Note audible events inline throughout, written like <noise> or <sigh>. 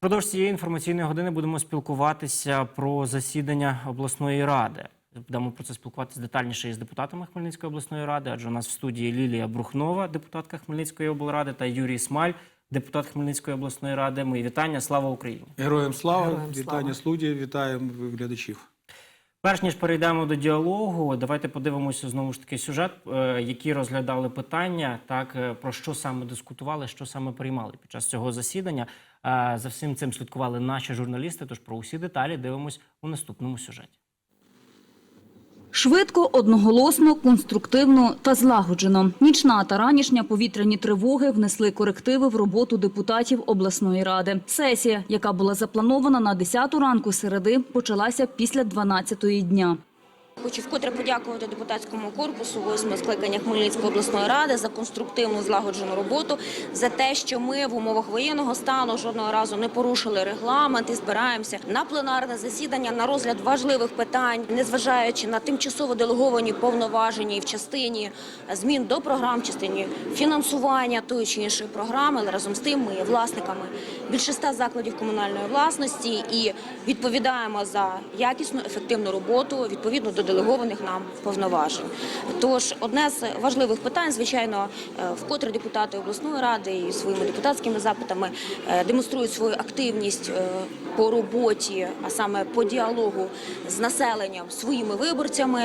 Продовж цієї інформаційної години будемо спілкуватися про засідання обласної ради. Будемо про це спілкуватися детальніше із депутатами Хмельницької обласної ради, адже у нас в студії Лілія Брухнова, депутатка Хмельницької облради, та Юрій Смаль, депутат Хмельницької обласної ради. Мої вітання. Слава Україні! Героям слава, Героям вітання студії, вітаємо глядачів. Перш ніж перейдемо до діалогу, давайте подивимося знову ж таки сюжет, е, які розглядали питання, так е, про що саме дискутували, що саме приймали під час цього засідання. За всім цим слідкували наші журналісти. Тож про усі деталі дивимось у наступному сюжеті. Швидко, одноголосно, конструктивно та злагоджено. Нічна та ранішня повітряні тривоги внесли корективи в роботу депутатів обласної ради. Сесія, яка була запланована на 10 ранку середи, почалася після 12-ї дня. Хочу вкотре подякувати депутатському корпусу восьмого скликання Хмельницької обласної ради за конструктивну злагоджену роботу, за те, що ми в умовах воєнного стану жодного разу не порушили регламент і збираємося на пленарне засідання на розгляд важливих питань, незважаючи на тимчасово делеговані повноваження і в частині змін до програм, в частині фінансування тої чи іншої програми. Але разом з тим ми є власниками більше ста закладів комунальної власності і відповідаємо за якісну ефективну роботу відповідно до делегованих нам повноважень. Тож одне з важливих питань, звичайно, е, вкотре депутати обласної ради і своїми депутатськими запитами е, демонструють свою активність е, по роботі, а саме по діалогу з населенням, своїми виборцями,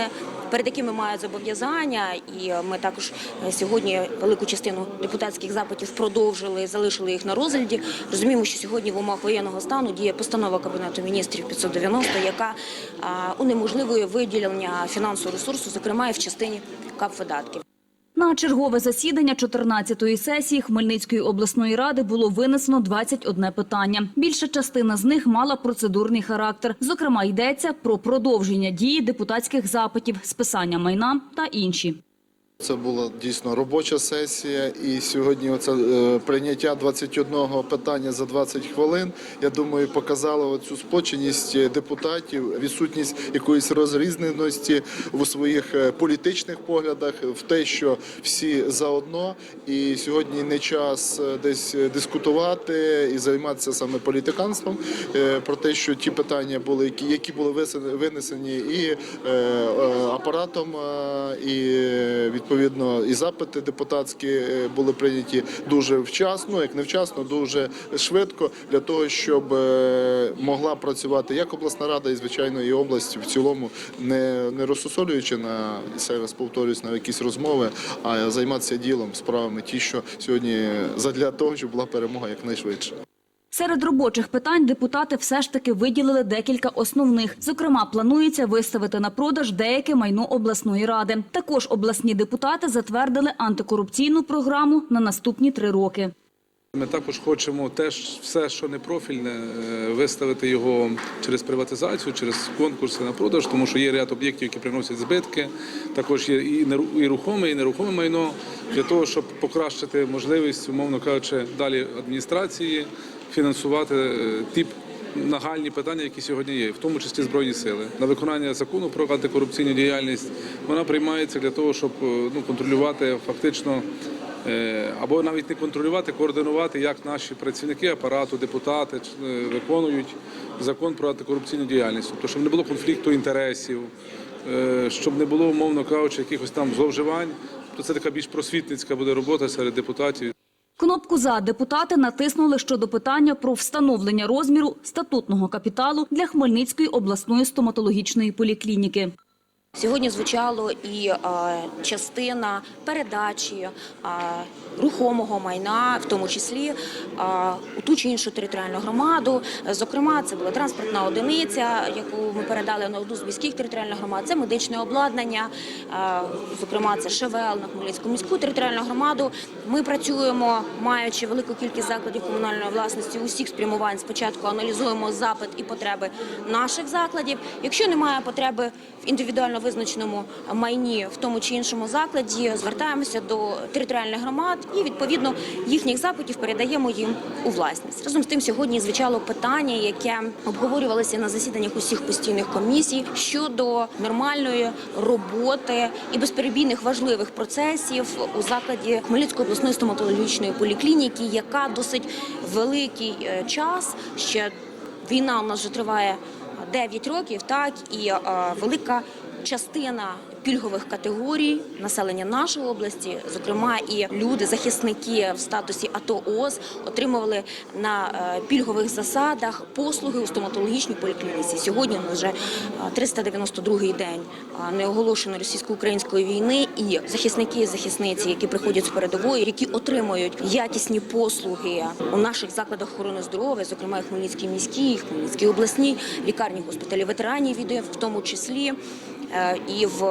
перед якими мають зобов'язання. І ми також е, сьогодні велику частину депутатських запитів продовжили, залишили їх на розгляді. Розуміємо, що сьогодні в умовах воєнного стану діє постанова Кабінету міністрів 590, яка унеможливує виділення фінансового ресурсу, зокрема і в частині капвидатків. На чергове засідання 14-ї сесії Хмельницької обласної ради було винесено 21 питання. Більша частина з них мала процедурний характер. Зокрема, йдеться про продовження дії депутатських запитів, списання майна та інші. Це була дійсно робоча сесія, і сьогодні оце е, прийняття 21 питання за 20 хвилин. Я думаю, показало оцю споченість депутатів, відсутність якоїсь розрізненості у своїх е, політичних поглядах, в те, що всі заодно. І сьогодні не час е, десь дискутувати і займатися саме політиканством е, про те, що ті питання були, які, були винесені і е, е, апаратом, е, і е, відповідно і запити депутатські е, були прийняті дуже вчасно, як не вчасно, дуже швидко для того, щоб е, могла працювати як обласна рада, і звичайно і область в цілому, не, не розсусолюючи на ще раз повторюсь на якісь розмови, а займатися ділом, справами, ті, що сьогодні задля того, щоб була перемога якнайшвидше. Серед робочих питань депутати все ж таки виділили декілька основних. Зокрема, планується виставити на продаж деяке майно обласної ради. Також обласні депутати затвердили антикорупційну програму на наступні три роки. Ми також хочемо теж все, що не профільне, е, виставити його через приватизацію, через конкурси на продаж, тому що є ряд об'єктів, які приносять збитки. Також є і рухоме, і нерухоме майно для того, щоб покращити можливість, умовно кажучи, далі адміністрації фінансувати е, ті нагальні питання, які сьогодні є, в тому числі збройні сили. На виконання закону про антикорупційну діяльність вона приймається для того, щоб е, ну, контролювати фактично. Е, або навіть не контролювати, координувати, як наші працівники апарату, депутати виконують закон про антикорупційну діяльність, тобто щоб не було конфлікту інтересів, щоб не було, умовно кажучи, якихось там зловживань. То це така більш просвітницька буде робота серед депутатів. Кнопку «За» депутати натиснули щодо питання про встановлення розміру статутного капіталу для Хмельницької обласної стоматологічної поліклініки. Сьогодні звучало і частина передачі рухомого майна, в тому числі е, у ту чи іншу територіальну громаду. Зокрема, це була транспортна одиниця, яку ми передали на одну з міських територіальних громад. Це медичне обладнання, е, зокрема, це ШВЛ на Хмельницьку міську територіальну громаду. Ми працюємо, маючи велику кількість закладів комунальної власності усіх спрямувань. Спочатку аналізуємо запит і потреби наших закладів. Якщо немає потреби в індивідуально визначеному майні в тому чи іншому закладі, звертаємося до територіальних громад і відповідно їхніх запитів передаємо їм у власність. Разом з тим, сьогодні звучало питання, яке обговорювалося на засіданнях усіх постійних комісій щодо нормальної роботи і безперебійних важливих процесів у закладі Хмельницької обласної стоматологічної поліклініки, яка досить великий е, час ще війна у нас вже триває 9 років, так і е, велика частина пільгових категорій населення нашої області, зокрема і люди, захисники в статусі АТО ООС, отримували на е, пільгових засадах послуги у стоматологічній поліклініці. Сьогодні вже е, 392-й день е, неоголошеної російсько-української війни, і захисники і захисниці, які приходять з передової, які отримують якісні послуги у наших закладах охорони здоров'я, зокрема і Хмельницькій міській, і Хмельницькій обласній лікарні госпіталі ветеранів, в тому числі. Е, І в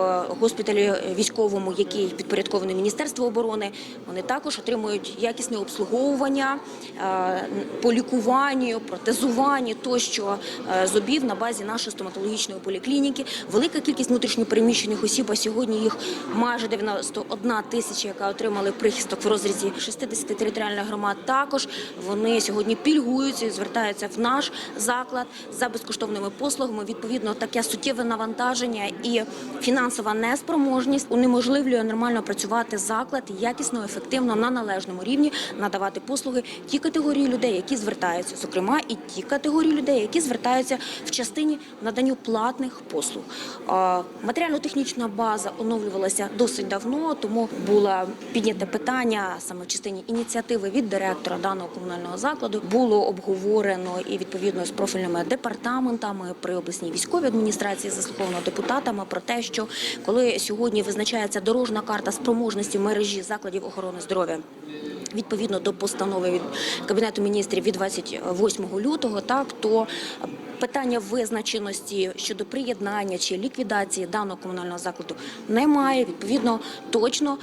госпіталі військовому, який підпорядкований Міністерству оборони, вони також отримують якісне обслуговування е, по лікуванню, протезуванню тощо е, зубів на базі нашої стоматологічної поліклініки. Велика кількість внутрішньопереміщених осіб, а сьогодні їх майже 91 тисяча, яка отримали прихисток в розрізі 60 територіальних громад. Також вони сьогодні пільгуються і звертаються в наш заклад за безкоштовними послугами. Відповідно, таке суттєве навантаження і фінансова неспроможність унеможливлює нормально працювати заклад якісно, ефективно на належному рівні надавати послуги ті категорії людей, які звертаються, зокрема і ті категорії людей, які звертаються в частині наданню платних послуг. Матеріально-технічна база оновлювалася досить давно, тому було підняте питання саме в частині ініціативи від директора даного комунального закладу. Було обговорено і відповідно з профільними департаментами при обласній військовій адміністрації, заслуховано депутатами про те, що коли сьогодні визначається дорожна карта спроможності мережі закладів охорони здоров'я. Відповідно до постанови від кабінету міністрів від 28 лютого, так то питання визначеності щодо приєднання чи ліквідації даного комунального закладу немає. Відповідно, точно.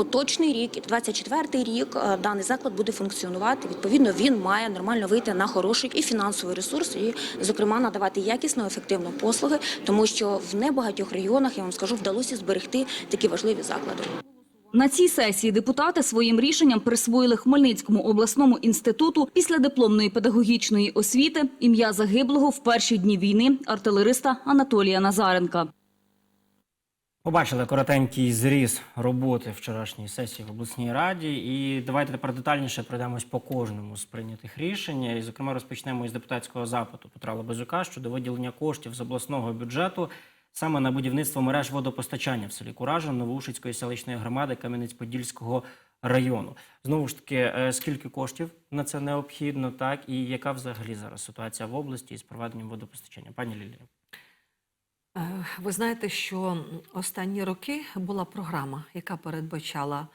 Поточний рік, 24-й рік, е, даний заклад буде функціонувати. Відповідно, він має нормально вийти на хороший і фінансовий ресурс, і, зокрема, надавати якісно, ефективно послуги, тому що в небагатьох регіонах я вам скажу, вдалося зберегти такі важливі заклади. На цій сесії депутати своїм рішенням присвоїли Хмельницькому обласному інституту після дипломної педагогічної освіти ім'я загиблого в перші дні війни артилериста Анатолія Назаренка. Побачили коротенький зріз роботи вчорашньої сесії в обласній раді. І давайте тепер детальніше пройдемось по кожному з прийнятих рішень. І, зокрема, розпочнемо із депутатського запиту Петра Лобазюка щодо виділення коштів з обласного бюджету саме на будівництво мереж водопостачання в селі Куражин Новоушицької селищної громади Кам'янець-Подільського району. Знову ж таки, е, скільки коштів на це необхідно, так і яка взагалі зараз ситуація в області із проведенням водопостачання? Пані Лілія. Е, Ви знаєте, що останні роки була програма, яка передбачала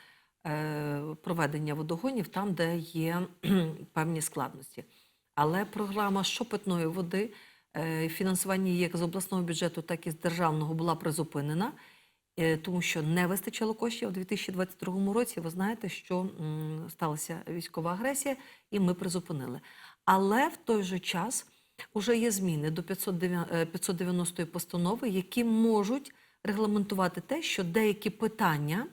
е, проведення водогонів там, де є певні складності. Але програма щопитної води, е, фінансування як з обласного бюджету, так і з державного була призупинена, тому що не вистачило коштів у 2022 році. Ви знаєте, що сталася військова агресія, і ми призупинили. Але в той же час Уже є зміни до 509 е, 590 постанови, які можуть регламентувати те, що деякі питання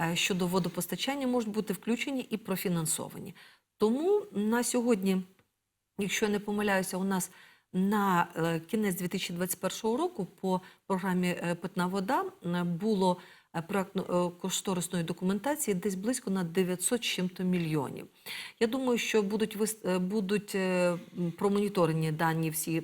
е, щодо водопостачання можуть бути включені і профінансовані. Тому на сьогодні, якщо я не помиляюся, у нас на е, кінець 2021 року по програмі Питна вода було проектно-кошторисної документації десь близько на 900 чим-то мільйонів. Я думаю, що будуть е, будуть е, промоніторені дані всі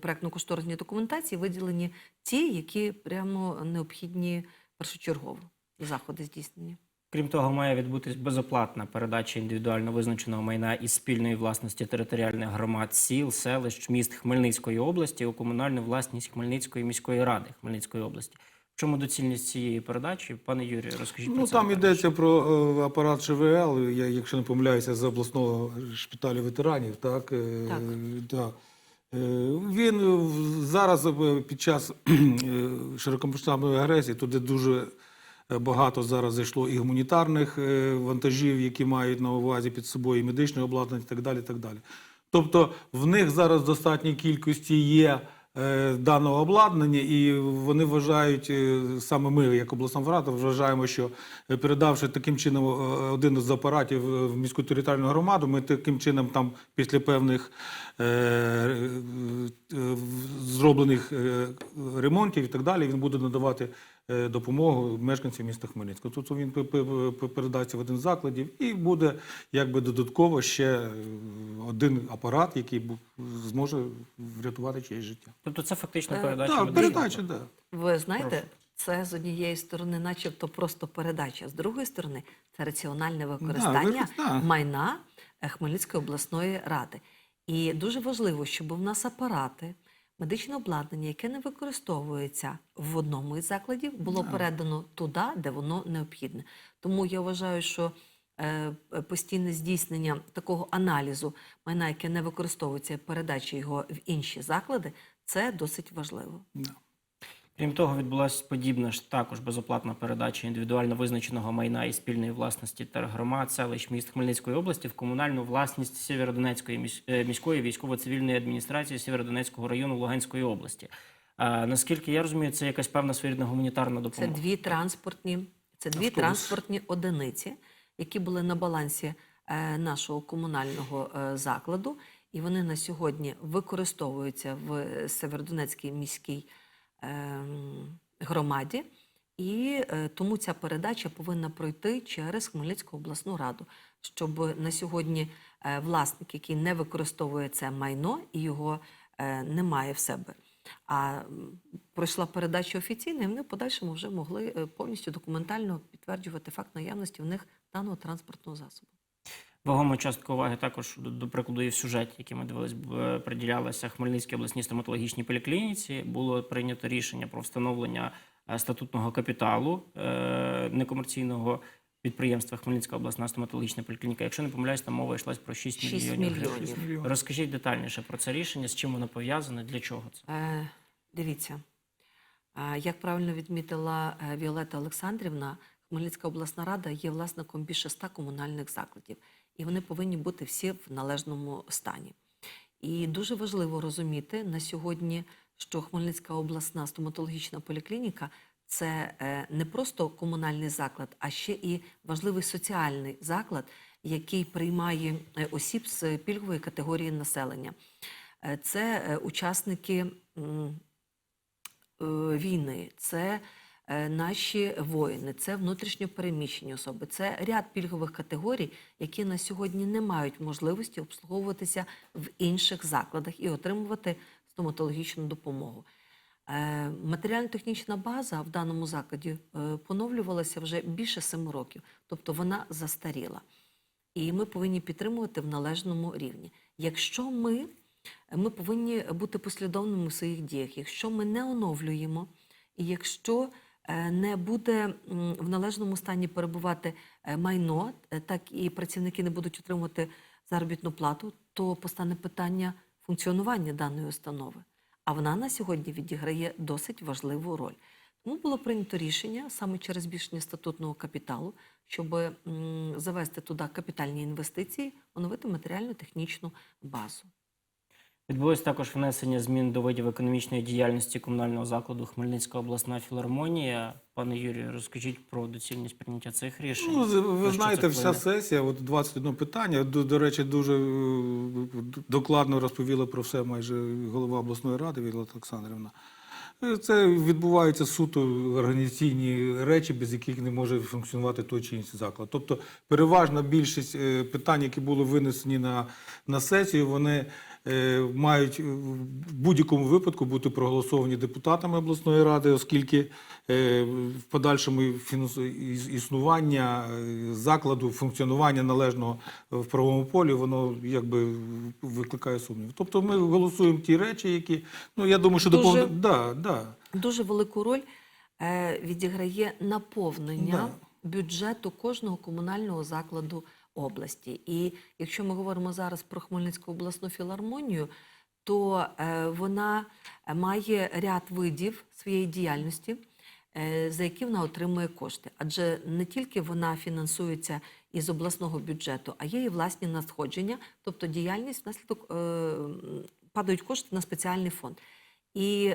проектно-кошторисні документації, виділені ті, які прямо необхідні першочергово заходи здійснення. Крім того, має відбутись безоплатна передача індивідуально визначеного майна із спільної власності територіальних громад сіл, селищ, міст Хмельницької області у комунальну власність Хмельницької міської ради Хмельницької області. В чому доцільність цієї передачі? Пане Юрію, розкажіть про Ну там йдеться про е, апарат ЖВЛ, я, якщо не помиляюся, з обласного шпиталю ветеранів. Так, Е, Так. да. Е, Він зараз під час <clears throat> широкомасштабної агресії туди дуже багато зараз зайшло і гуманітарних вантажів, які мають на увазі під собою і медичне обладнання, і так далі. і так далі. Тобто в них зараз в достатній кількості є даного обладнання, і вони вважають, е, саме ми, як обласна рада, вважаємо, що е, передавши таким чином е, один з апаратів е, в міську територіальну громаду, ми таким чином там після певних е, е, е, зроблених е, ремонтів і так далі, він буде надавати е, допомогу мешканцям міста Хмельницького. Тобто він пе- пе- пе- передається в один з закладів і буде якби додатково ще е, один апарат, який зможе врятувати чиєсь життя. Тобто це фактично Е, передача. Так, передача, так. Ви знаєте, це з однієї сторони, начебто, просто передача, з другої сторони, це раціональне використання ви- да. майна е, Хмельницької обласної ради. І дуже важливо, щоб в нас апарати, медичне обладнання, яке не використовується в одному із закладів, було передано туди, де воно необхідне. Тому я вважаю, що е, постійне здійснення такого аналізу майна, яке не використовується, передачі його в інші заклади, це досить важливо. Да. Крім того, відбулася подібна ж також безоплатна передача індивідуально визначеного майна і спільної власності тергромад, селищ міст Хмельницької області в комунальну власність Сєвєродонецької е, міської військово-цивільної адміністрації Сєвєродонецького району Луганської області. А, наскільки я розумію, це якась певна своєрідна гуманітарна допомога. Це дві транспортні, це дві Автобус. транспортні одиниці, які були на балансі е, нашого комунального е, закладу, і вони на сьогодні використовуються в Северодонецькій міській громаді. І е, тому ця передача повинна пройти через Хмельницьку обласну раду, щоб на сьогодні е, власник, який не використовує це майно і його е, немає в себе, а пройшла передача офіційно, і вони в подальшому вже могли повністю документально підтверджувати факт наявності в них даного транспортного засобу. Вагома частка уваги також до, до прикладу і в сюжеті, який ми дивились, б- приділялася Хмельницькій обласній стоматологічній поліклініці. Було прийнято рішення про встановлення е, статутного капіталу е, некомерційного підприємства Хмельницька обласна стоматологічна поліклініка. Якщо не помиляюсь, там мова йшлась про 6, Шість мільйонів мільйонів. гривень. Розкажіть детальніше про це рішення, з чим воно пов'язане, для чого це? Е, дивіться, е, як правильно відмітила е, Віолета Олександрівна, Хмельницька обласна рада є власником більше ста комунальних закладів, і вони повинні бути всі в належному стані. І дуже важливо розуміти на сьогодні, що Хмельницька обласна стоматологічна поліклініка це е, не просто комунальний заклад, а ще і важливий соціальний заклад, який приймає е, осіб з пільгової категорії населення. Е, Це учасники війни, це наші воїни, це внутрішньо переміщені особи, це ряд пільгових категорій, які на сьогодні не мають можливості обслуговуватися в інших закладах і отримувати стоматологічну допомогу. Е, Матеріально-технічна база в даному закладі е, поновлювалася вже більше семи років, тобто вона застаріла. І ми повинні підтримувати в належному рівні. Якщо ми, ми повинні бути послідовними в своїх діях, якщо ми не оновлюємо, і якщо е, не буде в належному стані перебувати е, майно, е, так і працівники не будуть отримувати заробітну плату, то постане питання функціонування даної установи. А вона на сьогодні відіграє досить важливу роль. Тому було прийнято рішення саме через збільшення статутного капіталу, щоб завести туди капітальні інвестиції, оновити матеріально-технічну базу. Відбулось також внесення змін до видів економічної діяльності комунального закладу Хмельницька обласна філармонія. Пане Юрію, розкажіть про доцільність прийняття цих рішень. Ну, ви знаєте, вся сесія, от 21 питання. До, до речі, дуже е, докладно розповіла про все майже голова обласної ради Віолета Олександрівна. Е, Це відбуваються суто організаційні речі, без яких не може функціонувати той чи інший заклад. Тобто, переважна більшість е, питань, які були винесені на, на сесію, вони мають в будь-якому випадку бути проголосовані депутатами обласної ради, оскільки е, в подальшому існування е, закладу, функціонування належного в правовому полі, воно якби викликає сумнів. Тобто ми голосуємо ті речі, які ну я думаю, що Дуже- доповнення. Да, да. Дуже велику роль е, відіграє наповнення Да. бюджету кожного комунального закладу області. І якщо ми говоримо зараз про Хмельницьку обласну філармонію, то е, вона має ряд видів своєї діяльності, е, за які вона отримує кошти. Адже не тільки вона фінансується із обласного бюджету, а є і власні надходження, тобто діяльність внаслідок е, падають кошти на спеціальний фонд. І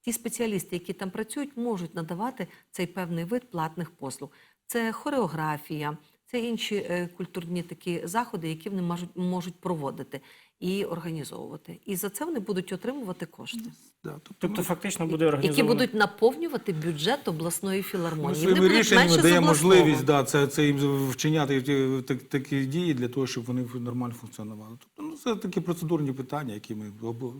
ті спеціалісти, які там працюють, можуть надавати цей певний вид платних послуг. Це хореографія, це інші е, культурні такі заходи, які вони можуть, можуть проводити і організовувати. І за це вони будуть отримувати кошти, Да, тобто Тобто, фактично буде які будуть наповнювати бюджет обласної філармонії. Вони своїми будуть рішеннями менше з даємо обласного. можливість да, це, це їм вчиняти так- такі дії для того, щоб вони нормально функціонували. Тобто, ну, це такі процедурні питання, які ми об-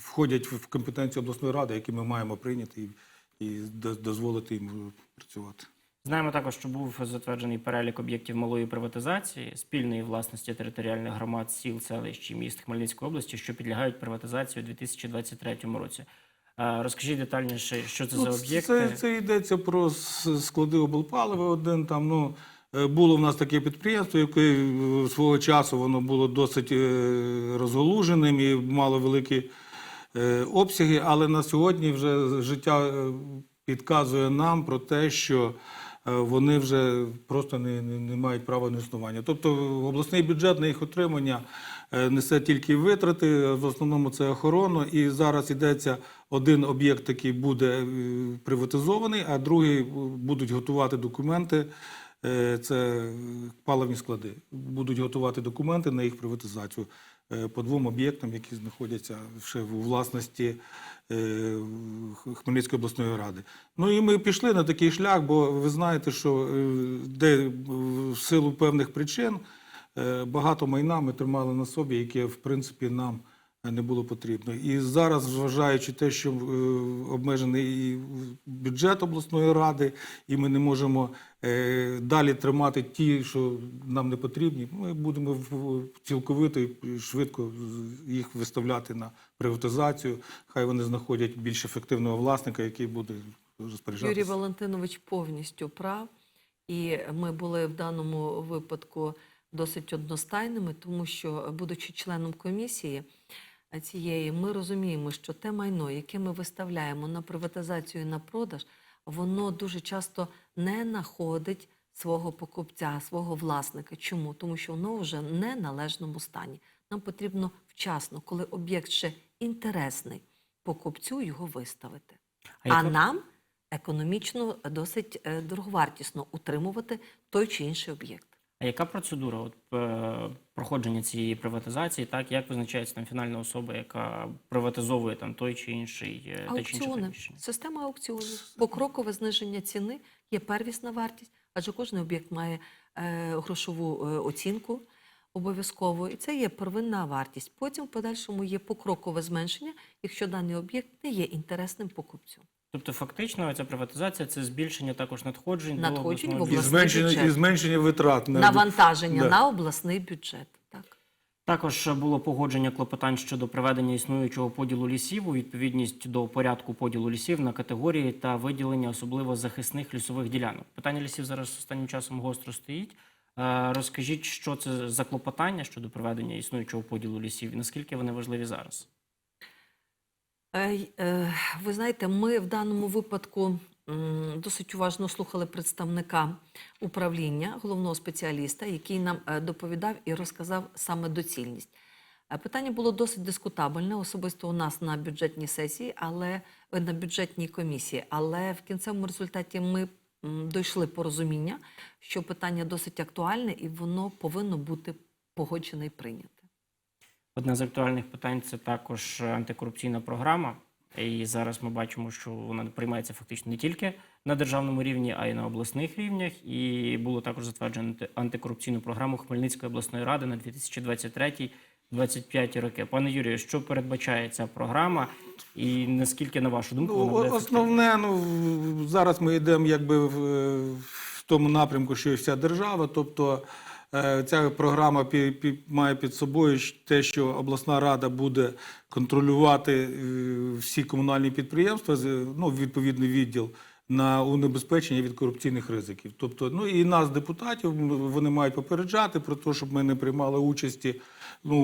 входять в компетенцію обласної ради, які ми маємо прийняти і, і до- дозволити їм працювати. Знаємо також, що був затверджений перелік об'єктів малої приватизації, спільної власності територіальних громад, сіл, селищ і міст Хмельницької області, що підлягають приватизації у 2023 році. Розкажіть детальніше, що це за Ну, об'єкти. Це, це йдеться про склади облпалива один там. Ну, е, було в нас таке підприємство, яке е, свого часу воно було досить е, розголуженим і мало великі обсяги, але на сьогодні вже життя підказує нам про те, що вони вже просто не, не, не мають права на існування. Тобто обласний бюджет на їх отримання е, несе тільки витрати, в основному це охорона. І зараз йдеться один об'єкт, який буде е, приватизований, а другий е, будуть готувати документи. Е, Це е, паливні склади. Будуть готувати документи на їх приватизацію е, по двом об'єктам, які знаходяться ще у власності е, Хмельницької обласної ради. Ну і ми пішли на такий шлях, бо ви знаєте, що е, де е, в силу певних причин е, багато майна ми тримали на собі, яке в принципі нам не було потрібно. І зараз, зважаючи те, що е, обмежений і бюджет обласної ради, і ми не можемо е, далі тримати ті, що нам не потрібні, ми будемо цілковито і швидко їх виставляти на приватизацію. Хай вони знаходять більш ефективного власника, який буде Юрій. Валентинович повністю прав, і ми були в даному випадку досить одностайними, тому що, будучи членом комісії цієї, ми розуміємо, що те майно, яке ми виставляємо на приватизацію і на продаж, воно дуже часто не знаходить свого покупця, свого власника. Чому? Тому що воно вже в неналежному стані. Нам потрібно вчасно, коли об'єкт ще інтересний, покупцю його виставити. А А нам економічно досить е, дороговартісно утримувати той чи інший об'єкт. А яка процедура от, е, проходження цієї приватизації? Так, як визначається там фінальна особа, яка приватизовує там той чи інший е, чи інше Аукціони, приміщення? система аукціонів, покрокове зниження ціни є первісна вартість, адже кожен об'єкт має е, грошову е, оцінку обов'язково, і це є первинна вартість. Потім в подальшому є покрокове зменшення, якщо даний об'єкт не є інтересним покупцю. Тобто, фактично, ця приватизація це збільшення також надходжень, Надходжень до в І зменшення, бюджет. і зменшення витрат на Навантаження Да. на обласний бюджет. Так. Також було погодження клопотань щодо приведення існуючого поділу лісів у відповідність до порядку поділу лісів на категорії та виділення особливо захисних лісових ділянок. Питання лісів зараз останнім часом гостро стоїть. Е, Розкажіть, що це за клопотання щодо приведення існуючого поділу лісів і наскільки вони важливі зараз? Е, е, Ви знаєте, ми в даному випадку досить уважно слухали представника управління, головного спеціаліста, який нам е, доповідав і розказав саме доцільність. Питання було досить дискутабельне, особисто у нас на бюджетній сесії, але на бюджетній комісії. Але в кінцевому результаті ми дійшли порозуміння, що питання досить актуальне і воно повинно бути погоджене і прийняте. Одне з актуальних питань це також антикорупційна програма. І зараз ми бачимо, що вона приймається фактично не тільки на державному рівні, а й на обласних рівнях. І було також затверджено антикорупційну програму Хмельницької обласної ради на 2023-2025 роки. Пане Юрію, що передбачає ця програма, і наскільки, на вашу думку, Ну, вона буде основне, ну зараз ми йдемо якби в, е, в тому напрямку, що і вся держава. Тобто е, ця програма має під собою те, що обласна рада буде контролювати е, всі комунальні підприємства, ну, відповідний відділ. На унебезпечення від корупційних ризиків, тобто, ну і нас, депутатів, вони мають попереджати про те, щоб ми не приймали участі, ну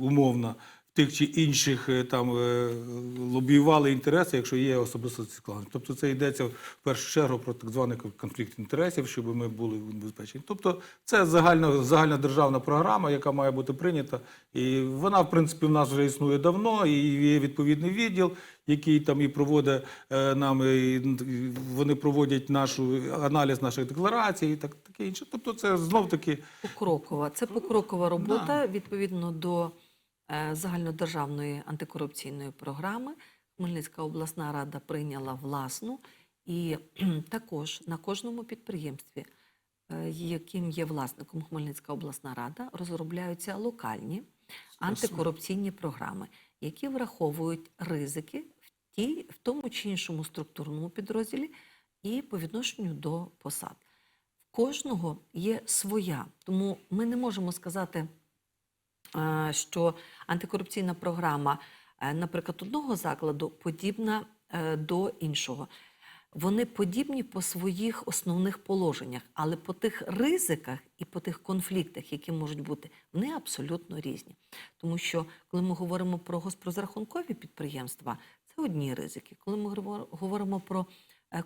умовно, тих чи інших е, там е, лобіювали інтереси, якщо є особисто складність. Тобто це йдеться в першу чергу про так званий конфлікт інтересів, щоб ми були убезпечені. Тобто це загальна, загальна державна програма, яка має бути прийнята. І вона, в принципі, в нас вже існує давно, і є відповідний відділ, який там і проводить е, нам, і, вони проводять нашу аналіз наших декларацій і так таке інше. Тобто, це знов таки Покрокова. Це покрокова робота відповідно до загальнодержавної антикорупційної програми. Хмельницька обласна рада прийняла власну, і <clears throat> також на кожному підприємстві, е, яким є власником Хмельницька обласна рада, розробляються локальні антикорупційні програми, які враховують ризики в тій, в тому чи іншому структурному підрозділі і по відношенню до посад. В кожного є своя, тому ми не можемо сказати, е, що антикорупційна програма, е, наприклад, одного закладу подібна е, до іншого. Вони подібні по своїх основних положеннях, але по тих ризиках і по тих конфліктах, які можуть бути, вони абсолютно різні. Тому що коли ми говоримо про госпрозрахункові підприємства, це одні ризики. Коли ми говоримо про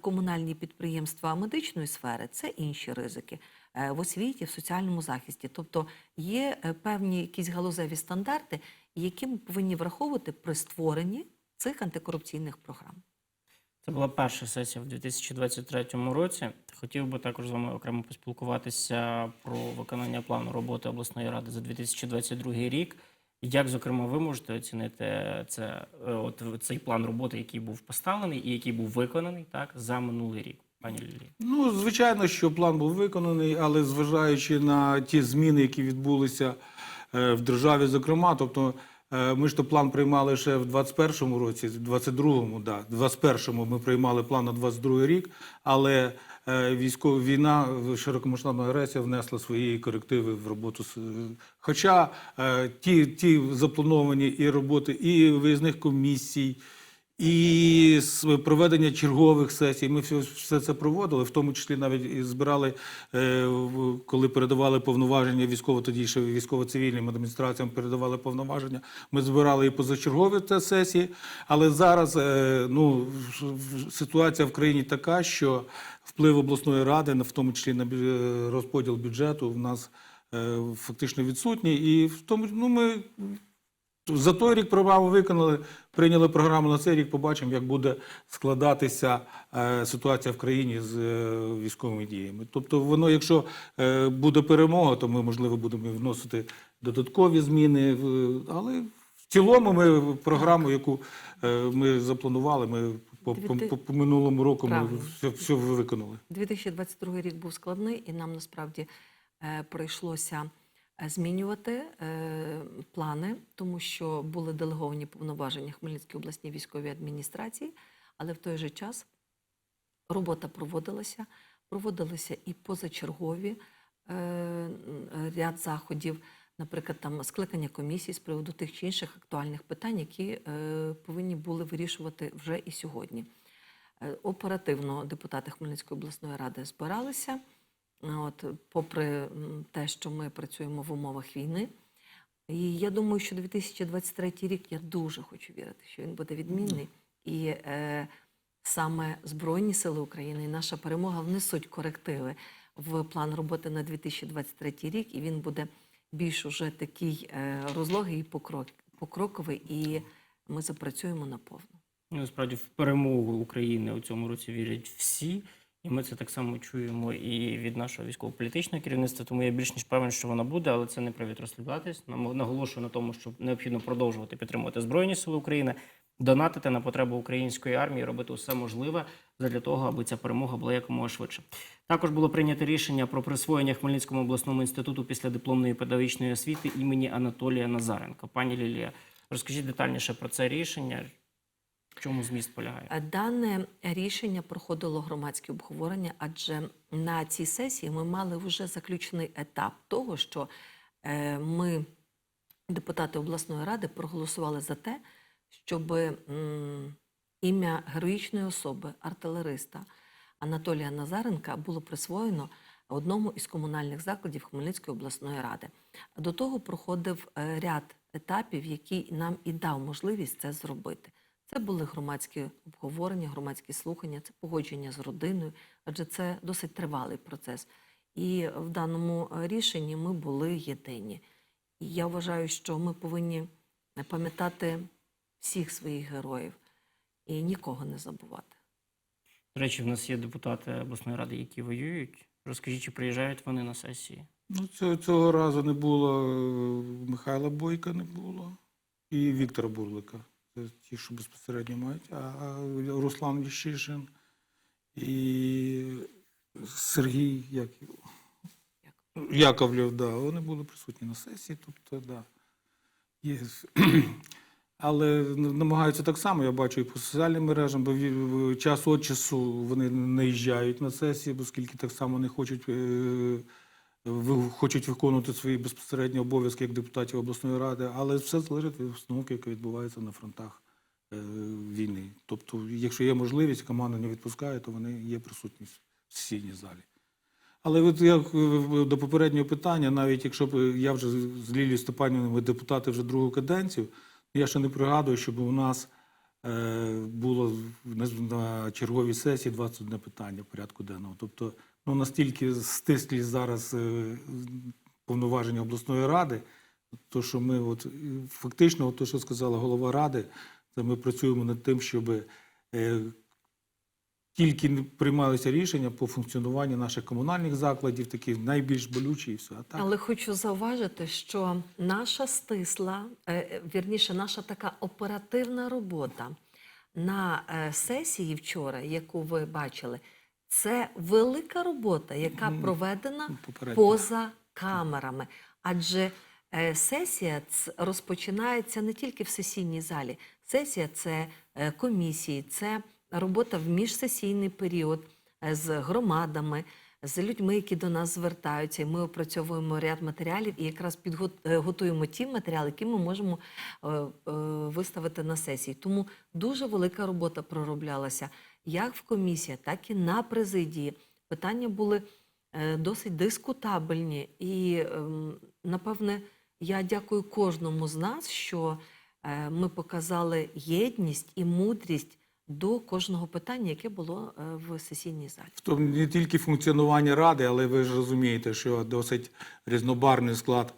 комунальні підприємства медичної сфери, це інші ризики Е, в освіті, в соціальному захисті. Тобто є е, певні якісь галузеві стандарти, які ми повинні враховувати при створенні цих антикорупційних програм. Це була перша сесія в 2023 році. Хотів би також з вами окремо поспілкуватися про виконання плану роботи обласної ради за 2022 рік. Як, зокрема, ви можете оцінити це, е, от цей план роботи, який був поставлений і який був виконаний так за минулий рік, пані Лілії? Ну, звичайно, що план був виконаний, але зважаючи на ті зміни, які відбулися е, в державі, зокрема, тобто е, ми ж то план приймали ще в 21-му році, в 22-му, да, в 21-му ми приймали план на 22-й рік, але військова війна, широкомасштабна агресія внесла свої корективи в роботу. с- Хоча е, ті, ті заплановані і роботи, і виїзних комісій, і проведення чергових сесій. Ми все, це проводили, в тому числі навіть і збирали, е, коли передавали повноваження військово, тоді ще військово-цивільним адміністраціям передавали повноваження. Ми збирали і позачергові те сесії. Але зараз е, ну, ситуація в країні така, що вплив обласної ради, в тому числі на розподіл бюджету, в нас е, фактично відсутній. І в тому ну, ми за той рік програму виконали, прийняли програму на цей рік. Побачимо, як буде складатися е, ситуація в країні з е, військовими діями. Тобто, воно, якщо е, буде перемога, то ми можливо будемо вносити додаткові зміни. в- Але в цілому ми програму, яку ми запланували, ми по, по, по, по минулому року ми Правильно. все, все виконали. 2022 рік був складний, і нам насправді прийшлося змінювати е, плани, тому що були делеговані повноваження Хмельницькій обласній військовій адміністрації, але в той же час робота проводилася, проводилися і позачергові е, ряд заходів, наприклад, там скликання комісій з приводу тих чи інших актуальних питань, які е, повинні були вирішувати вже і сьогодні. Е, Оперативно депутати Хмельницької обласної ради збиралися. От, попри те, що ми працюємо в умовах війни. І я думаю, що 2023 рік я дуже хочу вірити, що він буде відмінний. І е, саме Збройні Сили України і наша перемога внесуть корективи в план роботи на 2023 рік, і він буде більш уже такий е, розлогий і покрок, покроковий, і ми запрацюємо наповну. Ну, Насправді в перемогу України у цьому році вірять всі, і ми це так само чуємо і від нашого військово-політичного керівництва. Тому я більш ніж певен, що вона буде, але це не привід розслаблятись. Нам наголошую на тому, що необхідно продовжувати підтримувати Збройні Сили України, донатити на потреби української армії, робити усе можливе для того, аби ця перемога була якомога швидше. Також було прийнято рішення про присвоєння Хмельницькому обласному інституту після дипломної педагогічної освіти імені Анатолія Назаренка. Пані Лілія, розкажіть детальніше про це рішення. В чому зміст полягає? Е, Дане рішення проходило громадське обговорення, адже на цій сесії ми мали вже заключений етап того, що е, ми, депутати обласної ради, проголосували за те, щоб ім'я героїчної особи, артилериста Анатолія Назаренка було присвоєно одному із комунальних закладів Хмельницької обласної ради. До того проходив е, ряд етапів, який нам і дав можливість це зробити. Це були громадські обговорення, громадські слухання, це погодження з родиною, адже це досить тривалий процес. І в даному е, рішенні ми були єдині. І я вважаю, що ми повинні пам'ятати всіх своїх героїв і нікого не забувати. До речі, в нас є депутати обласної ради, які воюють. Розкажіть, чи приїжджають вони на сесії? Ну, цього, цього разу не було е, Михайла Бойка, не було і Віктора Бурлика. Ті, що безпосередньо мають. А Руслан Віщишин і Сергій як, його? Яковлев, да, вони були присутні на сесії. Тобто, да, є. <clears throat> Але намагаються так само, я бачу і по соціальним мережам, бо час від часу вони наїжджають на сесії, оскільки так само не хочуть, е, хочуть виконувати свої безпосередні обов'язки як депутатів обласної ради, але все залежить від обстановки, яка відбувається на фронтах е, війни. Тобто, якщо є можливість, команда не відпускає, то вони є присутні в сесійній залі. Але от як е, до попереднього питання, навіть якщо б я вже з Лілією Степанівною, депутати вже другу каденцію, я ще не пригадую, щоб у нас е, було на, черговій сесії 21 питання порядку денного. Тобто, ну настільки стислі зараз е, повноваження обласної ради, то що ми, от е, фактично, от то, що сказала голова ради, це ми працюємо над тим, щоб е, тільки приймалися рішення по функціонуванню наших комунальних закладів, такі найбільш болючі і все. А так, Але хочу зауважити, що наша стисла, вірніше, наша така оперативна робота на сесії вчора, яку ви бачили, це велика робота, яка проведена попередньо. поза камерами. Адже е, сесія розпочинається не тільки в сесійній залі. Сесія це е, комісії, це робота в міжсесійний період е, з громадами, з людьми, які до нас звертаються. І ми опрацьовуємо ряд матеріалів і якраз підготуємо ті матеріали, які ми можемо виставити на сесії. Тому дуже велика робота пророблялася як в комісії, так і на президії. Питання були е, досить дискутабельні. І, ем, напевне, я дякую кожному з нас, що е, ми показали єдність і мудрість до кожного питання, яке було е, в сесійній залі. Тому не тільки функціонування ради, але ви ж розумієте, що досить різнобарний склад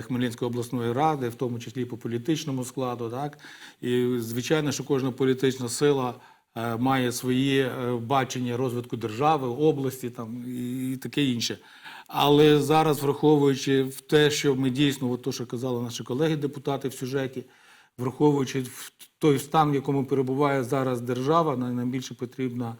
Хмельницької обласної ради, в тому числі по політичному складу. Так? І звичайно, що кожна політична сила має своє е, бачення розвитку держави, області там, і таке інше. Але зараз, враховуючи в те, що ми дійсно, от то, що казали наші колеги-депутати в сюжеті, враховуючи той стан, в якому перебуває зараз держава, най- найбільше потрібно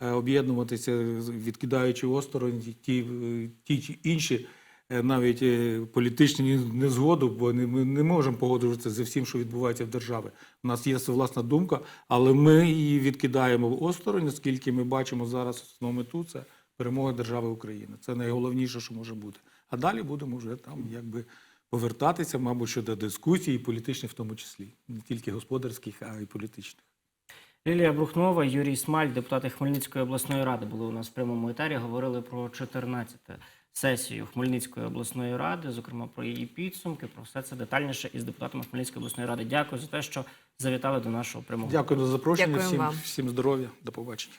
е, об'єднуватися, відкидаючи осторонь ті, е, ті чи інші е, навіть е, політичні незгоду, бо ми не можемо погоджуватися зі всім, що відбувається в державі. У нас є власна думка, але ми її відкидаємо в осторонь, оскільки ми бачимо зараз основну мету це перемога держави України. Це найголовніше, що може бути. А далі будемо вже там якби повертатися, мабуть, щодо дискусій, і політичних в тому числі, не тільки господарських, а й політичних. Лілія Брухнова, Юрій Смаль, депутати Хмельницької обласної ради, були у нас в прямому етері. Говорили про 14-те сесію Хмельницької обласної ради, зокрема про її підсумки. Про все це детальніше із депутатами Хмельницької обласної ради. Дякую за те, що завітали до нашого прямого. Дякую за запрошення. Дякую Всім, вам. всім здоров'я. До побачення.